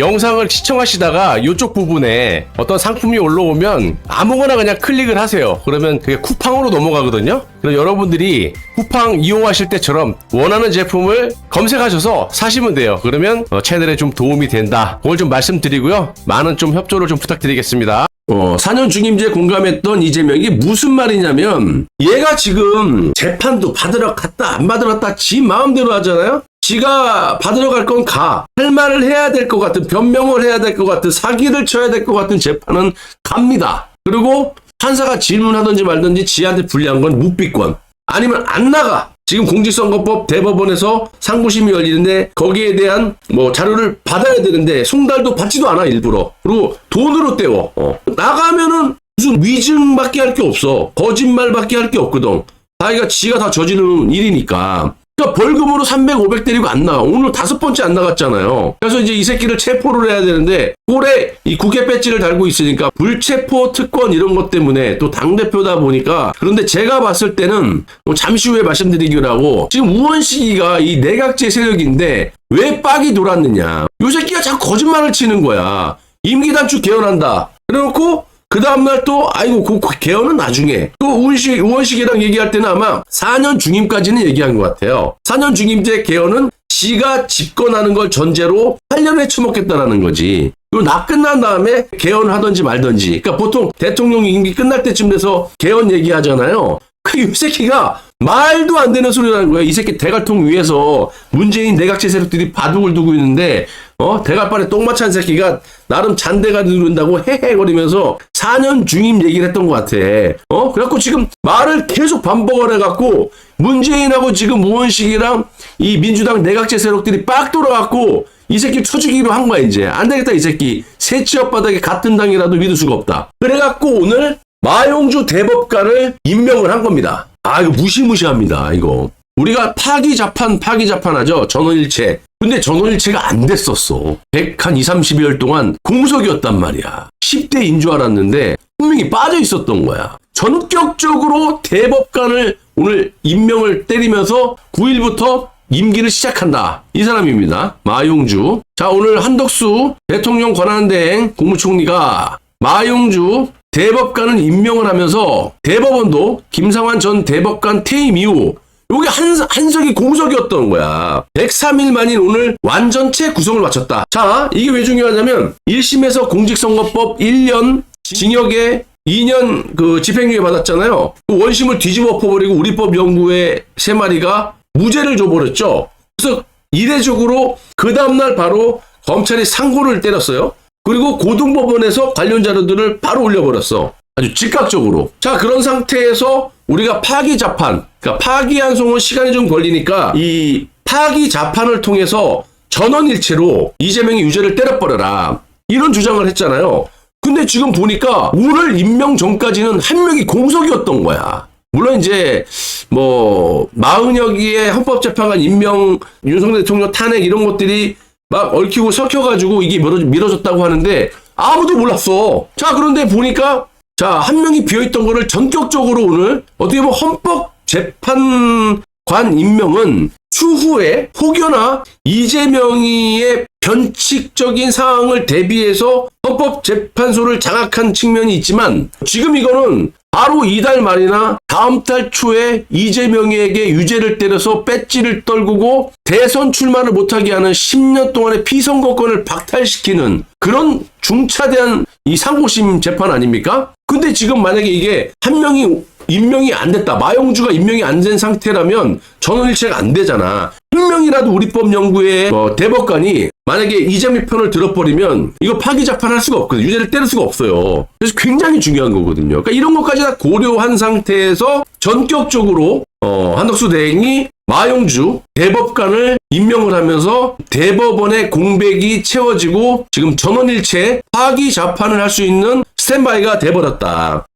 영상을 시청하시다가 이쪽 부분에 어떤 상품이 올라오면 아무거나 그냥 클릭을 하세요. 그러면 그게 쿠팡으로 넘어가거든요. 그럼 여러분들이 쿠팡 이용하실 때처럼 원하는 제품을 검색하셔서 사시면 돼요. 그러면 어, 채널에 좀 도움이 된다. 그걸 좀 말씀드리고요. 많은 좀 협조를 좀 부탁드리겠습니다. 어, 4년 중임제 공감했던 이재명이 무슨 말이냐면 얘가 지금 재판도 받으러 갔다 안 받으러 갔다 지 마음대로 하잖아요. 지가 받으러 갈 건 가. 할 말을 해야 될 것 같은 변명을 해야 될 것 같은 사기를 쳐야 될 것 같은 재판은 갑니다. 그리고 판사가 질문하든지 말든지 지한테 불리한 건 묵비권. 아니면 안 나가. 지금 공직선거법 대법원에서 상고심이 열리는데 거기에 대한 뭐 자료를 받아야 되는데 송달도 받지도 않아 일부러. 그리고 돈으로 떼워. 어. 나가면은 무슨 위증밖에 할 게 없어. 거짓말밖에 할 게 없거든. 자기가 지가 다 저지르는 일이니까. 그러니까 벌금으로 300, 500 때리고 안 나가. 오늘 다섯 번째 안 나갔잖아요. 그래서 이제 이 새끼를 체포를 해야 되는데 꼴에 이 국회 배지를 달고 있으니까 불체포 특권 이런 것 때문에 또 당대표다 보니까 그런데 제가 봤을 때는 뭐 잠시 후에 말씀드리기로 하고 지금 우원식이가 이 내각제 세력인데 왜 빡이 돌았느냐. 요 새끼가 자꾸 거짓말을 치는 거야. 임기 단축 개헌한다. 그래놓고 그 다음날 또, 아이고, 그, 그 개헌은 나중에. 또, 우원식, 우원식이랑 얘기할 때는 아마 4년 중임까지는 얘기한 것 같아요. 4년 중임제 개헌은 지가 집권하는 걸 전제로 8년에 처먹겠다라는 거지. 그리고 나 끝난 다음에 개헌하든지 말든지. 그러니까 보통 대통령 임기 끝날 때쯤 돼서 개헌 얘기하잖아요. 그이 새끼가 말도 안 되는 소리라는 거야. 이 새끼 대갈통 위에서 문재인 내각제 세력들이 바둑을 두고 있는데 어 대갈판에 똥마 찬 새끼가 나름 잔대가 누른다고 헤헤거리면서 4년 중임 얘기를 했던 것 같아. 어 그래갖고 지금 말을 계속 반복을 해갖고 문재인하고 지금 우원식이랑 이 민주당 내각제 세력들이 빡 돌아갖고 이 새끼 쳐주기로 한 거야 이제 안 되겠다 이 새끼 새치업 바닥에 같은 당이라도 믿을 수가 없다. 그래갖고 오늘 마용주 대법관을 임명을 한 겁니다. 아, 이거 무시무시합니다, 이거. 우리가 파기자판, 파기자판하죠. 전원일체. 근데 전원일체가 안 됐었어. 100, 한 2, 30여일 동안 공석이었단 말이야. 10대인 줄 알았는데, 분명히 빠져 있었던 거야. 전격적으로 대법관을 오늘 임명을 때리면서 9일부터 임기를 시작한다. 이 사람입니다. 마용주. 자, 오늘 한덕수 대통령 권한대행 국무총리가 마용주 대법관을 임명을 하면서 대법원도 김상환 전 대법관 퇴임 이후 요게 한, 한석이 공석이었던 거야. 103일 만인 오늘 완전체 구성을 마쳤다. 자, 이게 왜 중요하냐면 1심에서 공직선거법 1년 징역에 2년 그 집행유예 받았잖아요. 그 원심을 뒤집어 엎어버리고 우리법 연구회 세 마리가 무죄를 줘버렸죠. 그래서 이례적으로 그 다음날 바로 검찰이 상고를 때렸어요. 그리고 고등법원에서 관련 자료들을 바로 올려버렸어. 아주 즉각적으로. 자, 그런 상태에서 우리가 파기 자판, 그러니까 파기환송은 시간이 좀 걸리니까 이 파기 자판을 통해서 전원일체로 이재명의 유죄를 때려버려라. 이런 주장을 했잖아요. 근데 지금 보니까 오늘 임명 전까지는 한 명이 공석이었던 거야. 물론 이제 뭐 마흔여기의 헌법재판관 임명, 윤석열 대통령 탄핵 이런 것들이 막 얽히고 섞여가지고 이게 밀어, 밀어졌다고 하는데 아무도 몰랐어. 자 그런데 보니까 자 한 명이 비어있던 거를 전격적으로 오늘 어떻게 보면 헌법 재판관 임명은 추후에 혹여나 이재명이의 변칙적인 상황을 대비해서 헌법재판소를 장악한 측면이 있지만 지금 이거는 바로 이달 말이나 다음 달 초에 이재명에게 유죄를 때려서 배지를 떨구고 대선 출마를 못하게 하는 10년 동안의 피선거권을 박탈시키는 그런 중차대한 이 상고심 재판 아닙니까? 근데 지금 만약에 이게 한 명이 임명이 안 됐다. 마용주가 임명이 안 된 상태라면 전원일체가 안 되잖아. 한 명이라도 우리법 연구의 어, 대법관이 만약에 이재명 편을 들어버리면 이거 파기자판 할 수가 없거든요. 유죄를 때릴 수가 없어요. 그래서 굉장히 중요한 거거든요. 그러니까 이런 것까지 다 고려한 상태에서 전격적으로 어, 한덕수 대행이 마용주 대법관을 임명을 하면서 대법원의 공백이 채워지고 지금 전원일체 파기 자판을 할 수 있는 스탠바이가 돼버렸다.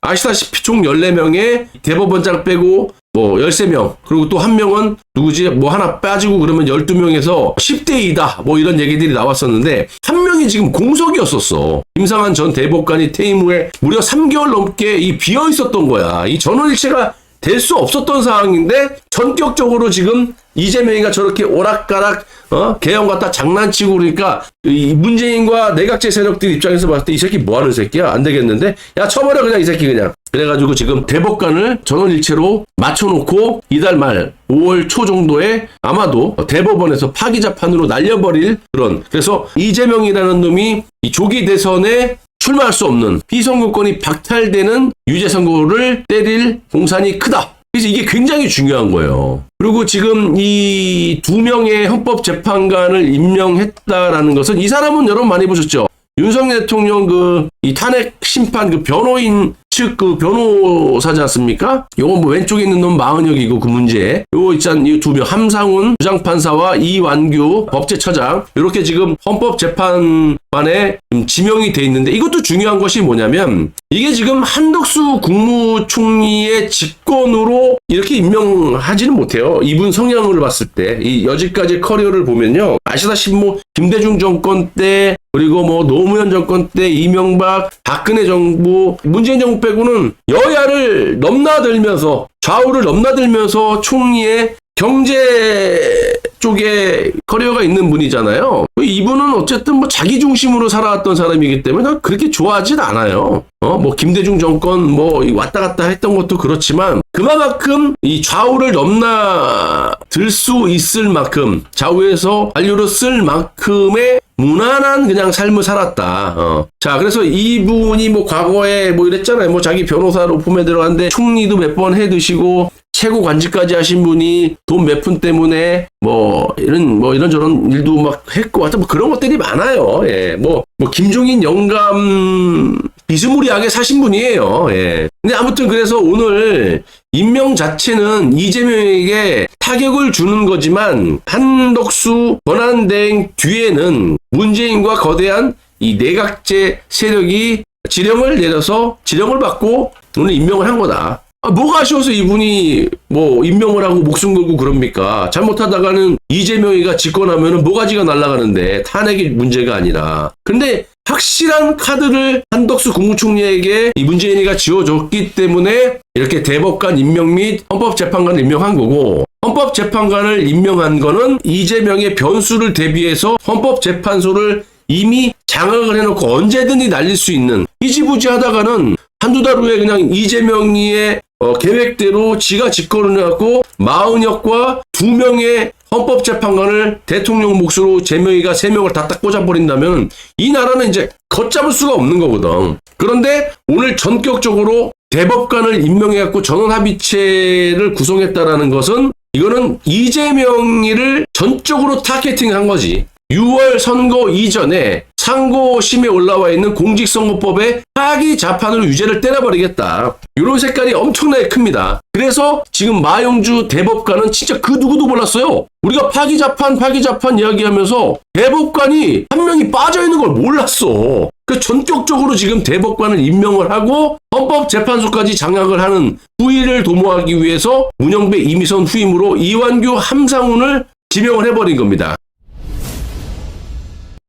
아시다시피 총 14명의 대법원장 빼고 뭐 13명 그리고 또 한 명은 누구지? 뭐 하나 빠지고 그러면 12명에서 10대 2다. 뭐 이런 얘기들이 나왔었는데 한 명이 지금 공석이었었어. 김상한 전 대법관이 퇴임 후에 무려 3개월 넘게 이 비어 있었던 거야. 이 전원일체가 될 수 없었던 상황인데 전격적으로 지금 이재명이가 저렇게 오락가락 어? 개헌 갖다 장난치고 그러니까 이 문재인과 내각제 세력들 입장에서 봤을 때 이 새끼 뭐 하는 새끼야? 안 되겠는데? 야 쳐버려 그냥 이 새끼 그냥. 그래가지고 지금 대법관을 전원일체로 맞춰놓고 이달 말 5월 초 정도에 아마도 대법원에서 파기자판으로 날려버릴 그런. 그래서 이재명이라는 놈이 이 조기 대선에 출마할 수 없는 피선거권이 박탈되는 유죄 선고를 때릴 공산이 크다. 그래서 이게 굉장히 중요한 거예요. 그리고 지금 이 두 명의 헌법 재판관을 임명했다라는 것은 이 사람은 여러분 많이 보셨죠? 윤석열 대통령 그 이 탄핵 심판 그 변호인 측 그 변호사지 않습니까? 요거 뭐 왼쪽에 있는 놈 마은혁이고 그 문제. 요거 있잖 이두 명 함상훈 부장판사와 이완규 법제처장 이렇게 지금 헌법재판 지금 지명이 돼 있는데 이것도 중요한 것이 뭐냐면 이게 지금 한덕수 국무총리의 직권으로 이렇게 임명하지는 못해요. 이분 성향을 봤을 때 이 여지까지 커리어를 보면요. 아시다시피 뭐 김대중 정권 때 그리고 뭐 노무현 정권 때 이명박 박근혜 정부 문재인 정부 빼고는 여야를 넘나들면서 좌우를 넘나들면서 총리의 경제 쪽에 커리어가 있는 분이잖아요. 이분은 어쨌든 뭐 자기 중심으로 살아왔던 사람이기 때문에 난 그렇게 좋아하진 않아요. 어, 뭐 김대중 정권 뭐 왔다 갔다 했던 것도 그렇지만 그만큼 이 좌우를 넘나들 수 있을 만큼 좌우에서 관료로 쓸 만큼의 무난한 그냥 삶을 살았다. 어. 자, 그래서 이분이 뭐 과거에 뭐 이랬잖아요. 뭐 자기 변호사로 품에 들어갔는데 총리도 몇 번 해 드시고 최고 관직까지 하신 분이 돈 몇 푼 때문에 뭐 이런 뭐 이런 저런 일도 막 했고 하여튼 뭐 그런 것들이 많아요. 예. 뭐, 뭐 김종인 영감 비스무리하게 사신 분이에요. 예. 근데 아무튼 그래서 오늘 임명 자체는 이재명에게 타격을 주는 거지만 한덕수 권한대행 뒤에는 문재인과 거대한 이 내각제 세력이 지령을 내려서 지령을 받고 오늘 임명을 한 거다. 아, 뭐가 아쉬워서 이분이 뭐 임명을 하고 목숨 걸고 그럽니까? 잘못하다가는 이재명이가 집권하면은 뭐가지가 날아가는데 탄핵이 문제가 아니라. 근데 확실한 카드를 한덕수 국무총리에게 이 문재인이가 지어줬기 때문에 이렇게 대법관 임명 및 헌법재판관을 임명한 거고 헌법재판관을 임명한 거는 이재명의 변수를 대비해서 헌법재판소를 이미 장악을 해놓고 언제든지 날릴 수 있는 희지부지 하다가는 한두 달 후에 그냥 이재명이의 어, 계획대로 지가 집권을 해갖고 마은혁과 두 명의 헌법재판관을 대통령 몫으로 제명이가 세 명을 다딱 꽂아버린다면 이 나라는 이제 걷잡을 수가 없는 거거든. 그런데 오늘 전격적으로 대법관을 임명해갖고 전원합의체를 구성했다라는 것은 이거는 이재명이를 전적으로 타겟팅한 거지. 6월 선거 이전에 상고심에 올라와 있는 공직선거법의 파기 자판으로 유죄를 때려버리겠다. 이런 색깔이 엄청나게 큽니다. 그래서 지금 마용주 대법관은 진짜 그 누구도 몰랐어요. 우리가 파기 자판, 파기 자판 이야기하면서 대법관이 한 명이 빠져 있는 걸 몰랐어. 그 전격적으로 지금 대법관을 임명을 하고 헌법재판소까지 장악을 하는 후위를 도모하기 위해서 문영배 이미선 후임으로 이완규 함상훈을 지명을 해버린 겁니다.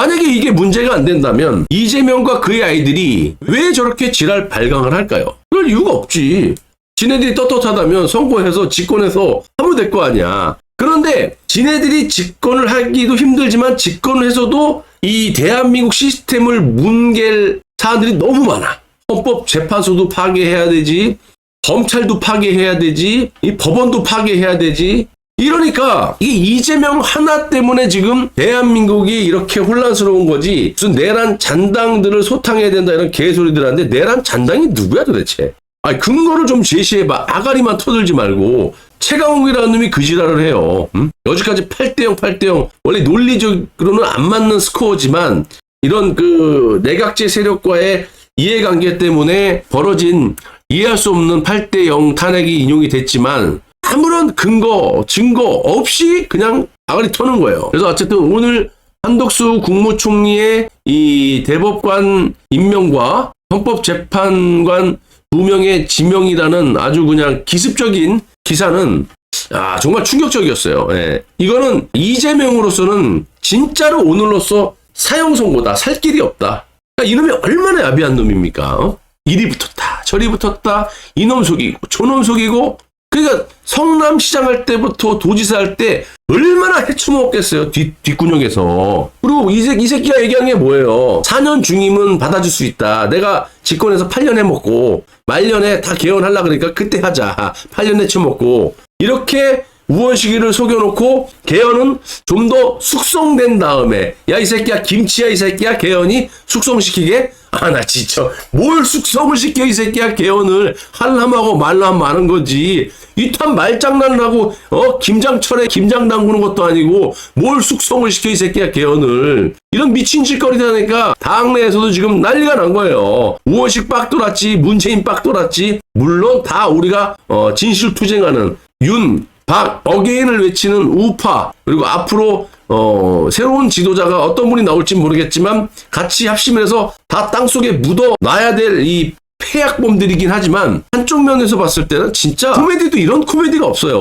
만약에 이게 문제가 안 된다면 이재명과 그의 아이들이 왜 저렇게 지랄 발광을 할까요? 그럴 이유가 없지. 지네들이 떳떳하다면 선거해서 집권해서 하면 될 거 아니야. 그런데 지네들이 집권을 하기도 힘들지만 집권을 해서도 이 대한민국 시스템을 뭉갤 사안들이 너무 많아. 헌법 재판소도 파괴해야 되지. 검찰도 파괴해야 되지. 이 법원도 파괴해야 되지. 이러니까 이게 이재명 하나 때문에 지금 대한민국이 이렇게 혼란스러운 거지 무슨 내란 잔당들을 소탕해야 된다 이런 개소리들 하는데 내란 잔당이 누구야 도대체? 아니 근거를 좀 제시해봐. 아가리만 터들지 말고. 최강욱이라는 놈이 그 지랄을 해요. 음? 여지까지 8대0 8대0 원래 논리적으로는 안 맞는 스코어지만 이런 그 내각제 세력과의 이해관계 때문에 벌어진 이해할 수 없는 8대0 탄핵이 인용이 됐지만 아무런 근거, 증거 없이 그냥 아가리 터는 거예요. 그래서 어쨌든 오늘 한덕수 국무총리의 이 대법관 임명과 헌법재판관 두 명의 지명이라는 아주 그냥 기습적인 기사는 아, 정말 충격적이었어요. 예. 이거는 이재명으로서는 진짜로 오늘로서 사형 선고다. 살 길이 없다. 그러니까 이놈이 얼마나 야비한 놈입니까? 어? 이리 붙었다. 저리 붙었다. 이놈 속이고 저놈 속이고 그러니까 성남시장 할 때부터 도지사 할 때 얼마나 헤쳐먹었겠어요? 뒷, 뒷구녕에서. 그리고 이, 새, 이 새끼가 얘기한 게 뭐예요? 4년 중임은 받아줄 수 있다. 내가 집권해서 8년 해먹고 말년에 다 개헌하려 그러니까 그때 하자. 8년 헤쳐먹고. 이렇게 우원 시기를 속여놓고 개헌은 좀 더 숙성된 다음에 야 이 새끼야 김치야 이 새끼야 개헌이 숙성시키게? 아 나 진짜 뭘 숙성을 시켜 이 새끼야 개헌을? 할람하고 말람 많은 거지. 이탄 말장난을 하고 어? 김장철에 김장 담그는 것도 아니고 뭘 숙성을 시켜 이 새끼야 개헌을? 이런 미친 짓거리 하니까 당내에서도 지금 난리가 난 거예요. 우원식 빡 돌았지 문재인 빡 돌았지. 물론 다 우리가 어 진실투쟁하는 윤 박 어게인을 외치는 우파 그리고 앞으로 어, 새로운 지도자가 어떤 분이 나올지 모르겠지만 같이 합심해서 다 땅속에 묻어 놔야 될 이 폐약범들이긴 하지만 한쪽 면에서 봤을 때는 진짜 코미디도 이런 코미디가 없어요.